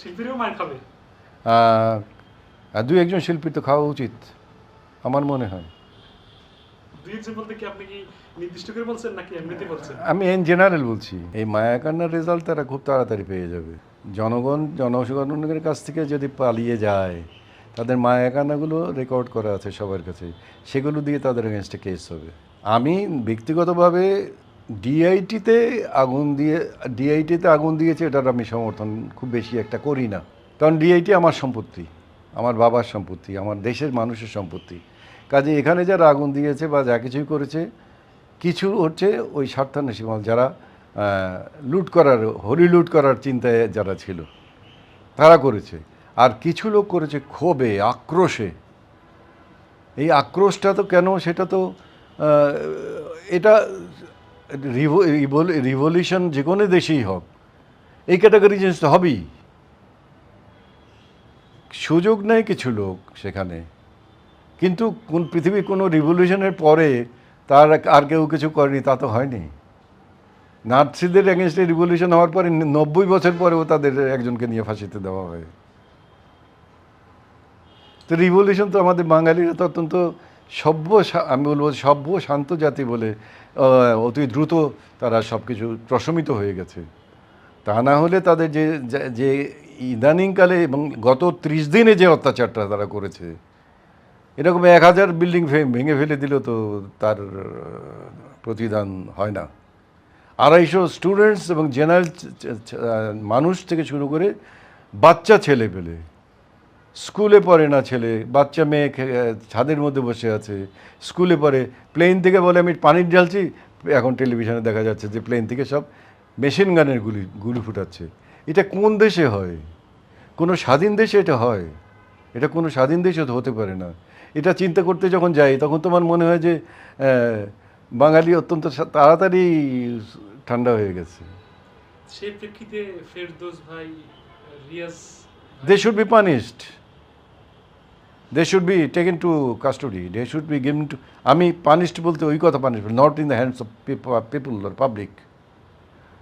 শিল্পীরাও মার খাবে। দুই একজন শিল্পী তো খাওয়া উচিত আমার মনে হয়। আমি ইন জেনারেল বলছি এই মায়াকান্নার রেজাল্ট তারা খুব তাড়াতাড়ি পেয়ে যাবে। জনগণ জনসাধারণের কাছ থেকে যদি পালিয়ে যায় তাদের মায়াকান্নাগুলো রেকর্ড করা আছে সবার কাছে সেগুলো দিয়ে তাদের এগেনস্টে কেস হবে। আমি ব্যক্তিগতভাবে ডিআইটিতে আগুন দিয়ে ডিআইটিতে আগুন দিয়েছে, এটার আমি সমর্থন খুব বেশি একটা করি না। কারণ ডিআইটি আমার সম্পত্তি, আমার বাবার সম্পত্তি, আমার দেশের মানুষের সম্পত্তি। কাজে এখানে যারা আগুন দিয়েছে বা যা কিছুই করেছে, কিছু হচ্ছে ওই স্বার্থান্বেষী মাল যারা লুট করার হরি লুট করার চিন্তায় যারা ছিল, তারা করেছে। আর কিছু লোক করেছে ক্ষোভে, আক্রোশে। এই আক্রোশটা তো কেন, সেটা তো এটা রিভলিউশন যে কোনো দেশেই হোক, এই ক্যাটাগরি জিনিস তো হবেই। সুযোগ নেই কিছু লোক সেখানে, কিন্তু কোন পৃথিবীর কোনো রিভলিউশনের পরে তার আর কেউ কিছু করেনি, তা তো হয়নি। নাৎসিদের এগেনস্টে রিভলিউশন হওয়ার পরে নব্বই বছর পরেও তাদের একজনকে নিয়ে ফাঁসিতে দেওয়া হয়। তো রিভলিউশন তো আমাদের বাঙালিরা তো অত্যন্ত সভ্য আমি বলব সভ্য শান্ত জাতি বলে অতি দ্রুত তারা সব কিছু প্রশমিত হয়ে গেছে। তা না হলে তাদের যে, যে- ইদানিংকালে এবং গত ত্রিশ দিনে যে অত্যাচারটা তারা করেছে, এরকম এক হাজার বিল্ডিং ভেঙে ফেলে দিলেও তো তার প্রতিদান হয় না। আড়াইশো স্টুডেন্টস এবং জেনারেল মানুষ থেকে শুরু করে বাচ্চা ছেলে পেলে স্কুলে পড়ে না ছেলে বাচ্চা মেয়ে ছাদের মধ্যে বসে আছে। স্কুলে পড়ে প্লেন থেকে বলে আমি পানির ঢালছি। এখন টেলিভিশনে দেখা যাচ্ছে যে প্লেন থেকে সব মেশিন গানের গুলি গুলি ফুটাচ্ছে। এটা কোন দেশে হয়? কোনো স্বাধীন দেশে এটা হয়? এটা কোনো স্বাধীন দেশে তো হতে পারে না। এটা চিন্তা করতে যখন যাই তখন তোমার মনে হয় যে বাঙালি অত্যন্ত তাড়াতাড়ি ঠান্ডা হয়ে গেছে। সেই প্রেক্ষিতে ফেরদৌস ভাই Riaz they should be punished they should be taken to custody they should be given to আমি পানিশড বলতে ওই কথা punish not in the hands of people or public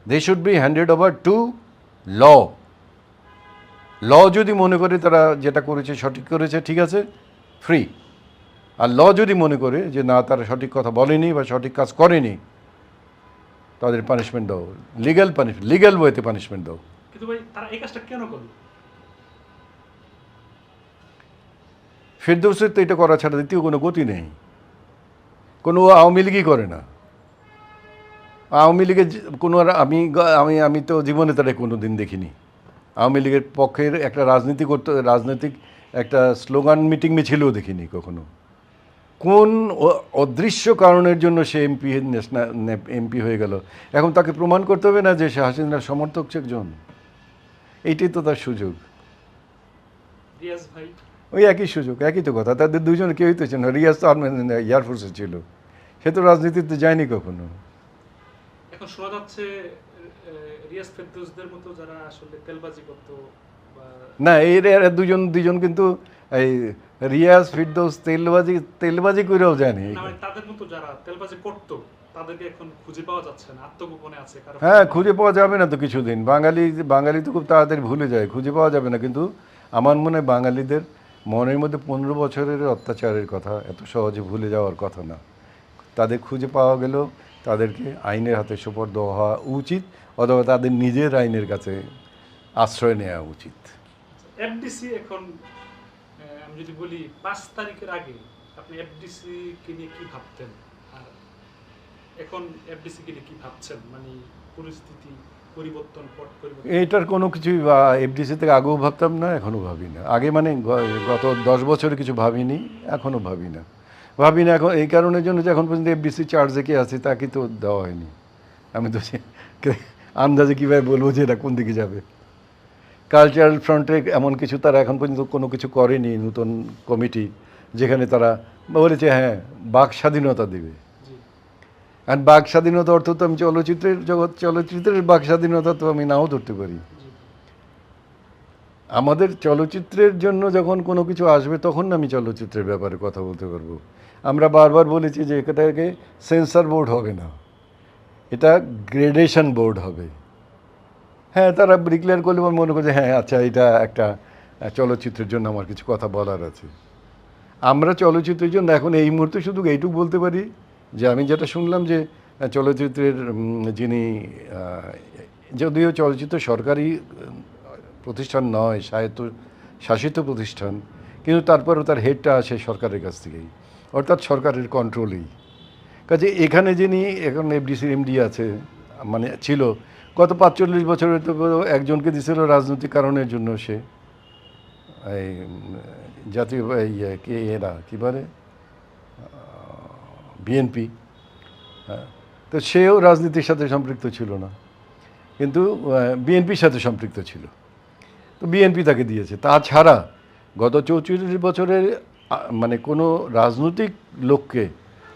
they should be handed over to law law যদি মনে করে তারা যেটা করেছে, সঠিক করেছে, ঠিক আছে ফ্রি আর ল যদি মনে করে যে না, তারা সঠিক কথা বলেনি বা সঠিক কাজ করেনি, তাদের পানিশমেন্ট দাও। লিগ্যাল পানিশমেন্ট লিগ্যাল ওয়েতে পানিশমেন্ট দাও। কিন্তু ভাই, তারা এই কাজটা কেন করল? ফেরদৌসের তো এটা করা ছাড়া দ্বিতীয় কোনো গতি নেই। কোনো আওয়ামী লীগই করে না। আওয়ামী লীগের কোনো আমি আমি আমি তো জীবনে তারা কোনো দিন দেখিনি। আওয়ামী লীগের পক্ষের একটা রাজনীতি করতে, রাজনৈতিক একটা স্লোগান মিটিং মিছিলও দেখিনি কখনো। কোন অদৃশ্য কারণের জন্য সে এমপি এমপি হয়ে গেল। এখন তাকে প্রমাণ করতে হবে না যে সে হাসিনার সমর্থক একজন। এইটাই তো তার সুযোগ। ভাই। ওই একই সুযোগ একই তো কথা। তাদের দুজন কেউই তো ছিল রিয়াজ তো আর্মি এয়ারফোর্সে ছিল। সে তো রাজনীতিতে যায়নি কখনো। এখন শোনা যাচ্ছে রিয়াজ ফেরদৌসদের মতো যারা আসলে তেলবাজি করতো না এর এরা দুজন দুজন কিন্তু এই রিয়াজ ফিরদৌস তেলবাজি তেলবাজি করেও জানি মানে তাদের মতো যারা তেলবাজি করতো তাদেরকে এখন খুঁজে পাওয়া যাচ্ছে না আত্মগোপনে আছে কারণ হ্যাঁ খুঁজে পাওয়া যাবে না তো কিছুদিন। বাঙালি বাঙালি তো খুব তাড়াতাড়ি ভুলে যায় খুঁজে পাওয়া যাবে না। কিন্তু আমার মনে হয় বাঙালিদের মনের মধ্যে পনেরো বছরের অত্যাচারের কথা, এত সহজে ভুলে যাওয়ার কথা না। তাদের খুঁজে পাওয়া গেলেও তাদেরকে আইনের হাতে সোপর্দ হওয়া উচিত অথবা তাদের নিজের আইনের কাছে আশ্রয় নেওয়া উচিত। এফডিসি এখন আমি যদি বলি, পাঁচ তারিখের আগে আপনি এফডিসি কে নিয়ে কি ভাবতেন? আর এখন এফডিসি কে নিয়ে কি ভাবছেন? মানে পরিস্থিতি পরিবর্তন এইটার কোনো কিছুই এফডিসি থেকে আগেও ভাবতাম না, এখনও ভাবি না আগে মানে গত দশ বছরে কিছু ভাবিনি, এখনও ভাবি না ভাবি না এখন, এই কারণের জন্য যে এখন পর্যন্ত এফডিসি চার্জে কে আছে তাকে তো দেওয়া হয়নি। আমি তো আন্দাজে কীভাবে বলব যে এটা কোন দিকে যাবে। কালচারাল ফ্রন্টে এমন কিছু তারা এখন পর্যন্ত কোনো কিছু করেনি, নতুন কমিটি যেখানে তারা বলেছে হ্যাঁ বাক স্বাধীনতা দেবে। আর বাক স্বাধীনতা অর্থ তো আমি চলচ্চিত্রের জগৎ, চলচ্চিত্রের বাক স্বাধীনতা তো আমি নাও ধরতে পারি। আমাদের চলচ্চিত্রের জন্য যখন কোনো কিছু আসবে, তখন আমি চলচ্চিত্রের ব্যাপারে কথা বলতে পারব। আমরা বারবার বলেছি যে এটাকে সেন্সার বোর্ড হবে না। এটা গ্রেডেশন বোর্ড হবে। হ্যাঁ তারা ডিক্লেয়ার করলে মনে করছে হ্যাঁ আচ্ছা এটা একটা চলচ্চিত্রের জন্য আমার কিছু কথা বলার আছে। আমরা চলচ্চিত্রের জন্য এখন এই মুহূর্তে শুধু এইটুকু বলতে পারি যে আমি যেটা শুনলাম যে চলচ্চিত্রের যিনি যদিও চলচ্চিত্র সরকারি প্রতিষ্ঠান নয় সাহিত্য শাসিত প্রতিষ্ঠান, কিন্তু তারপরেও তার হেডটা আসে সরকারের কাছ থেকেই, অর্থাৎ সরকারের কন্ট্রোলেই কাজে এখানে যিনি, এখন এফডিসির এমডি আছে মানে ছিল, গত পাঁচচল্লিশ বছরে তো একজনকে দিছিল রাজনৈতিক কারণের জন্য সে, এই জাতীয় কে, এরা, কী বলে? বিএনপি হ্যাঁ? তো সেও রাজনীতির সাথে সম্পৃক্ত ছিল না। কিন্তু বিএনপির সাথে সম্পৃক্ত ছিল। তো বিএনপি তাকে দিয়েছে। তাছাড়া গত চৌচল্লিশ বছরের মানে কোনো রাজনৈতিক লোককে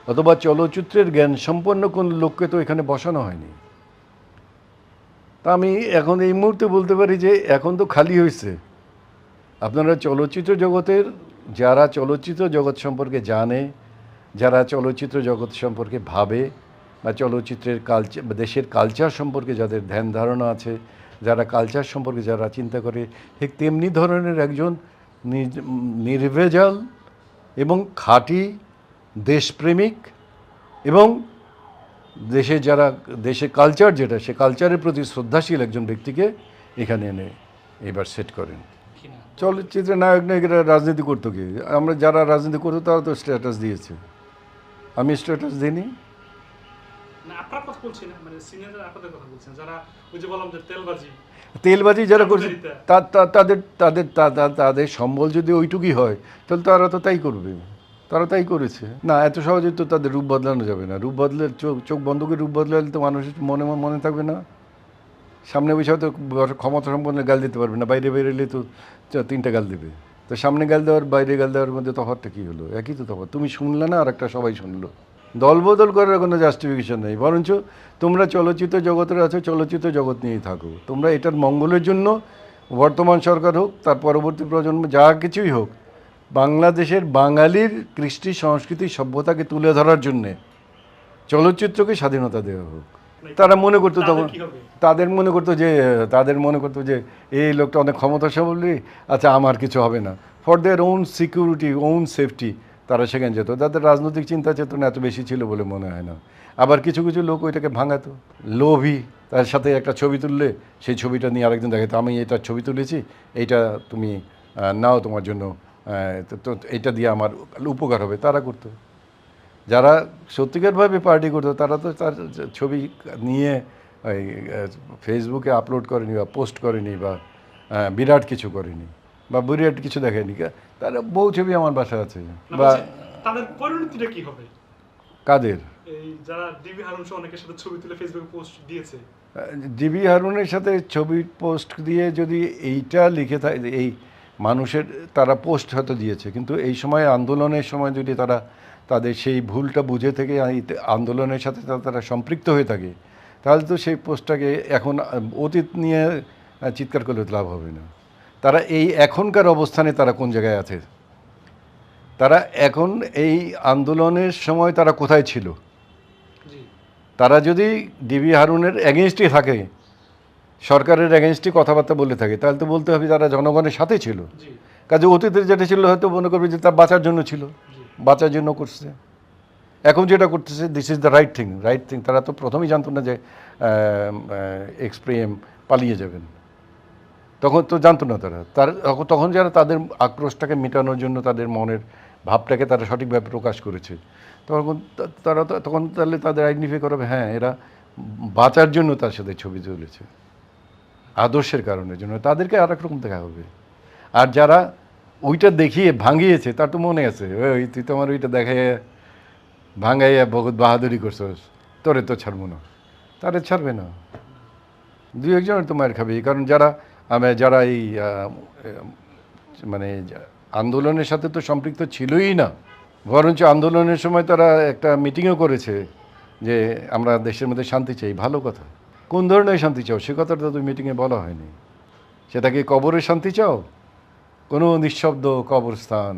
অথবা চলচ্চিত্রের জ্ঞান সম্পন্ন কোন লোককে তো এখানে বসানো হয়নি। তা আমি এখন এই মুহূর্তে বলতে পারি যে এখন তো খালি হয়েছে আপনারা চলচ্চিত্র জগতের, যারা চলচ্চিত্র জগৎ সম্পর্কে জানে যারা চলচ্চিত্র জগৎ সম্পর্কে ভাবে বা চলচ্চিত্রের কালচার দেশের কালচার সম্পর্কে যাদের ধ্যান ধারণা আছে যারা কালচার সম্পর্কে যারা চিন্তা করে ঠিক তেমনি ধরনের একজন নির্ভেজাল এবং খাঁটি দেশপ্রেমিক এবং দেশে যারা দেশে কালচার যেটা সে কালচারের প্রতি শ্রদ্ধাশীল একজন ব্যক্তিকে এখানে এনে এবার সেট করেন। কিনা চলচ্চিত্রে নায়ক নায়িকারা রাজনীতি করতো কি? আমরা যারা রাজনীতি করতো তারা তো স্ট্যাটাস দিয়েছে। আমি স্ট্যাটাস দিইনি। না আপনার কথা বলছি মানে সিনিয়রদের আপনাদের কথা বলছেন যারা ওই যে বললাম যে তেলবাজি তেলবাজি যারা করছে তাদের তাদের তাদের সম্বল যদি ওইটুকুই হয় তাহলে তারা তো তাই করবে। তারা তাই করেছে। না এত সহজে তো তাদের রূপ বদলানো যাবে না। রূপ বদলে চোখ চোখ বন্ধ করে রূপ বদলালে তো মানুষের মনে মনে থাকবে না। সামনে বসে হয়তো ক্ষমতা সম্পন্ন গাল দিতে পারবে না বাইরে বেরোলে তো তিনটা গাল দেবে। তো সামনে গাল দেওয়ার, বাইরে গাল দেওয়ার মধ্যে তফাৎটা কী হলো? একই তো তফাৎ। তুমি শুনলে না আর একটা সবাই শুনলো। দলবদল করার কোনো জাস্টিফিকেশন নেই। বরঞ্চ তোমরা চলচ্চিত্র জগতের আছো, চলচ্চিত্র জগৎ নিয়েই থাকো। তোমরা এটার মঙ্গলের জন্য বর্তমান সরকার হোক, তার পরবর্তী প্রজন্ম, যা কিছুই হোক, বাংলাদেশের বাঙালির কৃষ্টি সংস্কৃতি সভ্যতাকে তুলে ধরার জন্যে চলচ্চিত্রকে স্বাধীনতা দেওয়া হোক। তারা মনে করতো তখন তাদের মনে করতো যে তাদের মনে করতো যে এই লোকটা অনেক ক্ষমতাশালী আচ্ছা আমার কিছু হবে না। For their own security own safety তারা সেখানে যেত। তাদের রাজনৈতিক চিন্তা চেতনা এত বেশি ছিল বলে মনে হয় না। আবার কিছু কিছু লোক ওইটাকে ভাঙাতো। লোভী তার সাথে একটা ছবি তুললে সেই ছবিটা নিয়ে আরেকদিন দেখাতো আমি এটা ছবি তুলেছি এইটা তুমি নাও তোমার জন্য এইটা দিয়ে আমার উপকার হবে। তারা করতো। যারা সত্যিকারভাবে পার্টি করতো তারা তো তার ছবি নিয়ে ওই ফেসবুকে আপলোড করেনি বা পোস্ট করেনি বা বিরাট কিছু করেনি বা বিরাট কিছু দেখেনি। তারা বহু ছবি আমার বাসা আছে। বা তাদের পরিণতিটা কি হবে? কাদের? যারা ডিবি হারুন অনেকের সাথে ছবি তুলে ফেসবুকে পোস্ট দিয়েছে। জিবি হারুনের সাথে ছবি পোস্ট দিয়ে যদি এইটা লিখে থাকে এই মানুষের তারা পোস্ট হয়তো দিয়েছে কিন্তু এই সময় আন্দোলনের সময় যদি তারা তাদের সেই ভুলটা বুঝে থেকে আন্দোলনের সাথে তারা সম্পৃক্ত হয়ে থাকে তাহলে তো সেই পোস্টটাকে এখন অতীত নিয়ে চিৎকার করলে লাভ হবে না। তারা এই এখনকার অবস্থানে তারা কোন জায়গায় আছে? তারা এখন এই আন্দোলনের সময় তারা কোথায় ছিল? তারা যদি ডিবি হারুনের এগেনস্টে থাকে সরকারের এগেনস্টে কথাবার্তা বলে থাকে। তাহলে তো বলতে হবে তারা জনগণের সাথে ছিল। কাজে অতীতের যেটা ছিল হয়তো মনে করবে যে তার বাঁচার জন্য ছিল। বাঁচার জন্য করছে। এখন যেটা করতেছে this is the right thing right thing তারা তো প্রথমেই জানতো না যে এক্সপ্রেম পালিয়ে যাবেন। তখন তো জানতো না তারা। তার তখন- যারা তাদের আক্রোশটাকে মেটানোর জন্য তাদের মনের ভাবটাকে তারা সঠিকভাবে প্রকাশ করেছে। তখন তারা তো তখন তাহলে তাদের আইডেন্টিফাই করবে হ্যাঁ এরা বাঁচার জন্য তার সাথে ছবি তুলেছে। আদর্শের কারণের জন্য তাদেরকে আর রকম দেখা হবে। আর যারা ওইটা দেখিয়ে ভাঙিয়েছে, তার তো মনে আছে ওই তুই তো আমার ওইটা দেখাই ভাঙাইয়া বহুত বাহাদুরি করছস, তোরে তো ছাড়বো না। তারে ছাড়বে না। দুই একজন তো মায়ের খাবে কারণ যারা, আমি, যারা এই মানে আন্দোলনের সাথে তো সম্পৃক্ত ছিলই না, বরঞ্চ আন্দোলনের সময় তারা একটা মিটিংও করেছে, যে আমরা দেশের মধ্যে শান্তি চাই, ভালো কথা। কোন ধরনের শান্তি চাও? সে কথাটা তো মিটিংয়ে বলা হয়নি। সেটা কি কবরের শান্তি চাও? কোনো নিঃশব্দ কবরস্থান?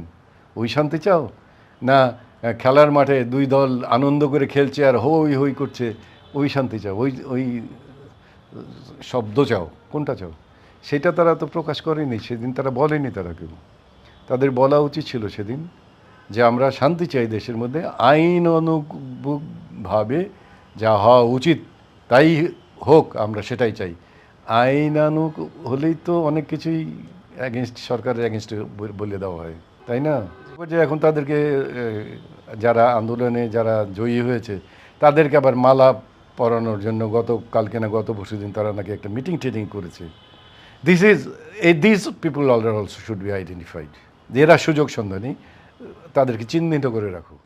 ওই শান্তি চাও? না খেলার মাঠে দুই দল আনন্দ করে খেলছে আর হই হই করছে, ওই শান্তি চাও? ওই ওই শব্দ চাও? কোনটা চাও? সেটা তারা তো প্রকাশ করেনি, সেদিন তারা বলেনি তারা কেউ। তাদের বলা উচিত ছিল সেদিন যে আমরা শান্তি চাই দেশের মধ্যে। আইন অনুভাবে যা হওয়া উচিত, তাই হোক, আমরা সেটাই চাই। আইনানুক হলেই তো অনেক কিছুই অ্যাগেনস্ট সরকারের অ্যাগেনস্টে বলে দেওয়া হয়, তাই না? যে এখন তাদেরকে যারা আন্দোলনে যারা জয়ী হয়েছে, তাদেরকে আবার মালা পরানোর জন্য গত কালকে না গত পরশু দিন তারা নাকি একটা মিটিং টিটিং করেছে। This is this people also should be identified এরা সুযোগ সন্ধানী, তাদেরকে চিহ্নিত করে রাখো